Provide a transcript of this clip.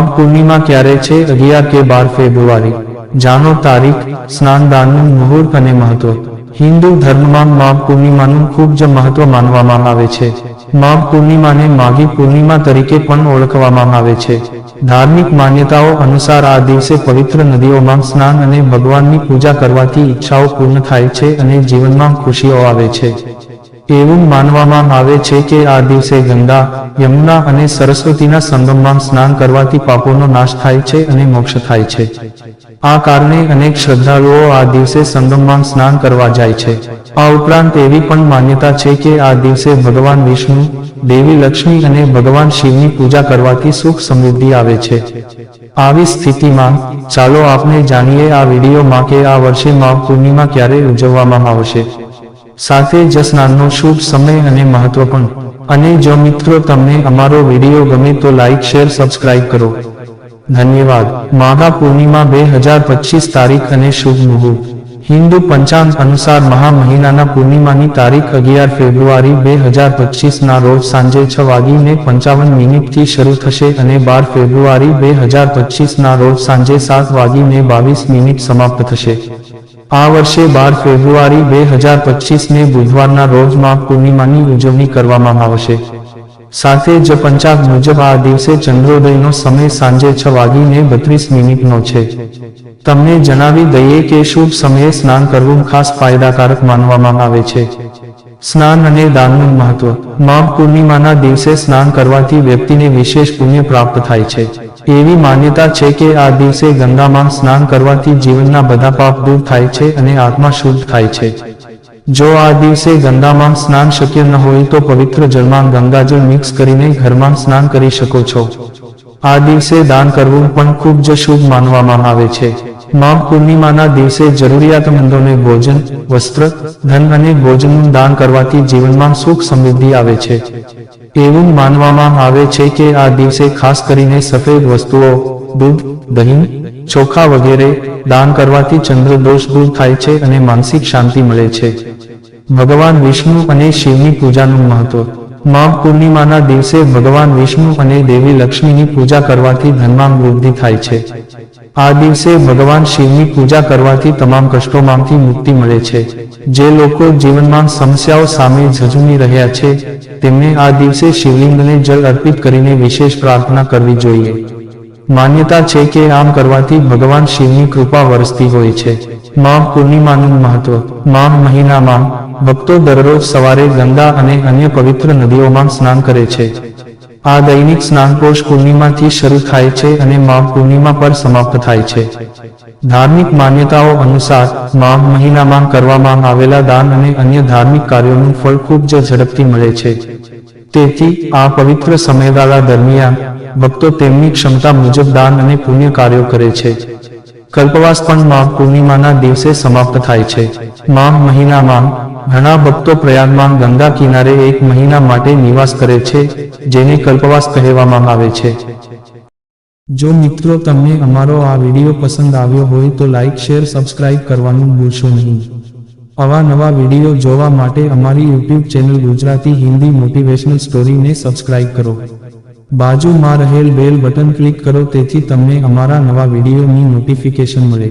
માઘ પૂર્ણિમા ક્યારે છે અગિયાર કે બાર ફેબ્રુઆરી જાણો તારીખ સ્નાનદાનનું મુહૂર્ત અને મહત્વ હિન્દુ ધર્મમાં માઘ પૂર્ણિમાનું ખૂબ જ મહત્વ માનવામાં આવે છે માઘ પૂર્ણિમાને માઘી પૂર્ણિમા તરીકે પણ ઓળખવામાં આવે છે ધાર્મિક માન્યતાઓ અનુસાર આ દિવસે પવિત્ર નદીઓમાં સ્નાન અને ભગવાનની પૂજા કરવાથી ઈચ્છાઓ પૂર્ણ થાય છે અને જીવનમાં ખુશીઓ આવે છે। એવું માનવામાં આવે છે કે આ દિવસે ગંગા, યમુના અને સરસ્વતીના સંગમમાં સ્નાન કરવાથી પાપોનો નાશ થાય છે અને મોક્ષ થાય છે. આ કારણે અનેક શ્રદ્ધાળુઓ આ દિવસે સંગમમાં સ્નાન કરવા જાય છે. આ ઉપરાંત એવી પણ માન્યતા છે કે આ દિવસે ભગવાન વિષ્ણુ, દેવી લક્ષ્મી અને ભગવાન શિવની પૂજા કરવાથી સુખ સમૃદ્ધિ આવે છે. આવી સ્થિતિમાં, ચાલો આપણે જાણીએ આ વિડીયોમાં કે આ વર્ષે માઘ પૂર્ણિમા ક્યારે ઉજવવામાં આવશે. સાથે જ સ્નાનનો શુભ સમય અને મહત્વ પણ. અને જો મિત્રો તમને અમારો વીડિયો ગમે તો લાઈક શેર સબસ્ક્રાઇબ કરો. ધન્યવાદ. માઘા પૂર્ણિમા બે હજાર પચીસ તારીખ અને શુભ મુહૂર્ત. હિન્દુ પંચાંગ અનુસાર મહા મહિનાના પૂર્ણિમાની તારીખ અગિયાર ફેબ્રુઆરી બે હજાર પચીસના રોજ સાંજે છ વાગીને પંચાવન મિનિટથી શરૂ થશે અને બાર ફેબ્રુઆરી બે હજાર પચીસના રોજ સાંજે સાત વાગીને બાવીસ મિનિટ સમાપ્ત થશે. આ વર્ષે બાર ફેબ્રુઆરી બે હજાર પચીસને બુધવારના રોજ માઘ પૂર્ણિમાની ઉજવણી કરવામાં આવશે. સાથે જ પંચાગ મુજબ આ દિવસે ચંદ્રોદયનો સમય સાંજે છ વાગીને બત્રીસ મિનિટનો છે. તમને જણાવી દઈએ કે શુભ સમયે સ્નાન કરવું ખાસ ફાયદાકારક માનવામાં આવે છે. સ્નાન અને દાનનું મહત્વ. માઘ પૂર્ણિમાના દિવસે સ્નાન કરવાથી વ્યક્તિને વિશેષ પુણ્ય પ્રાપ્ત થાય છે. એવી માન્યતા છે કે આ દિવસે ગંગામાં સ્નાન કરવાથી જીવનના બધા પાપ દૂર થાય છે અને આત્મા શુદ્ધ થાય છે. જો આ દિવસે ગંગામાં સ્નાન શક્ય ન હોય તો પવિત્ર જળમાં ગંગાજળ મિક્સ કરીને ઘરમાં સ્નાન કરી શકો છો. આ દિવસે દાન કરવું પણ ખૂબ જ શુભ માનવામાં આવે છે. માઘ પૂર્ણિમાના દિવસે જરૂરિયાતમંદોને ભોજન, વસ્ત્ર, ધન અને ભોજનનું દાન કરવાથી જીવનમાં સુખ સમૃદ્ધિ આવે છે. એવું માનવામાં આવે છે કે આ દિવસે ખાસ કરીને સફેદ વસ્તુઓ, દૂધ, દહીં, ચોખા વગેરે દાન કરવાથી ચંદ્ર દોષ દૂર થાય છે અને માનસિક શાંતિ મળે છે. ભગવાન વિષ્ણુ અને શિવની પૂજાનું મહત્વ. માઘ પૂર્ણિમાના દિવસે ભગવાન વિષ્ણુ અને દેવી લક્ષ્મીની પૂજા કરવાથી ધનમાં વૃદ્ધિ થાય છે. આ દિવસે ભગવાન શિવની પૂજા કરવાથી તમામ કષ્ટોમાંથી મુક્તિ મળે છે. જે લોકો જીવનમાં સમસ્યાઓ સામે ઝઝુમી રહ્યા છે, તેમને આ દિવસે શિવલિંગને જળ અર્પિત કરીને વિશેષ પ્રાર્થના કરવી જોઈએ. માન્યતા છે કે આમ કરવાથી ભગવાન શિવની કૃપા વરસતી હોય છે. માઘ પૂર્ણિમાનું મહત્વ માઘ મહિનામાં ભક્તો દરરોજ સવારે ગંગા અને અન્ય પવિત્ર નદીઓમાં સ્નાન કરે છે. આ દૈનિક સ્નાનકોષ પૂર્ણિમાથી શરૂ થાય છે અને માઘ પૂર્ણિમા પર સમાપ્ત થાય છે. ધાર્મિક માન્યતાઓ અનુસાર માઘ મહિનામાં કરવામાં આવેલા દાન અને અન્ય ધાર્મિક કાર્યોનું ફળ ખૂબ જ ઝડપથી મળે છે. તેથી, આ પવિત્ર સમયગાળા દરમિયાન, ભક્તો તેમની ક્ષમતા મુજબ દાન અને પુણ્ય કાર્યો કરે છે. કલ્પવાસ પણ માઘ પૂર્ણિમાના દિવસે સમાપ્ત થાય છે. માઘ મહિનામાં ઘણા ભક્તો પ્રયાગમાં ગંગા કિનારે એક મહિના માટે નિવાસ કરે છે, જેને કલ્પવાસ કહેવામાં આવે છે. જો મિત્રો તમને અમારો આ વીડિયો પસંદ આવ્યો હોય તો લાઇક શેર, સબસ્ક્રાઇબ કરવાનું ભૂલશો નહીં. આવા નવા વીડિયો જોવા માટે અમારી YouTube channel Gujarati Hindi motivational સ્ટોરીને subscribe કરો. બાજુમાં રહેલ બેલ બટન ક્લિક કરો, તેથી તમને અમારા નવા વિડીયોની નોટિફિકેશન મળે.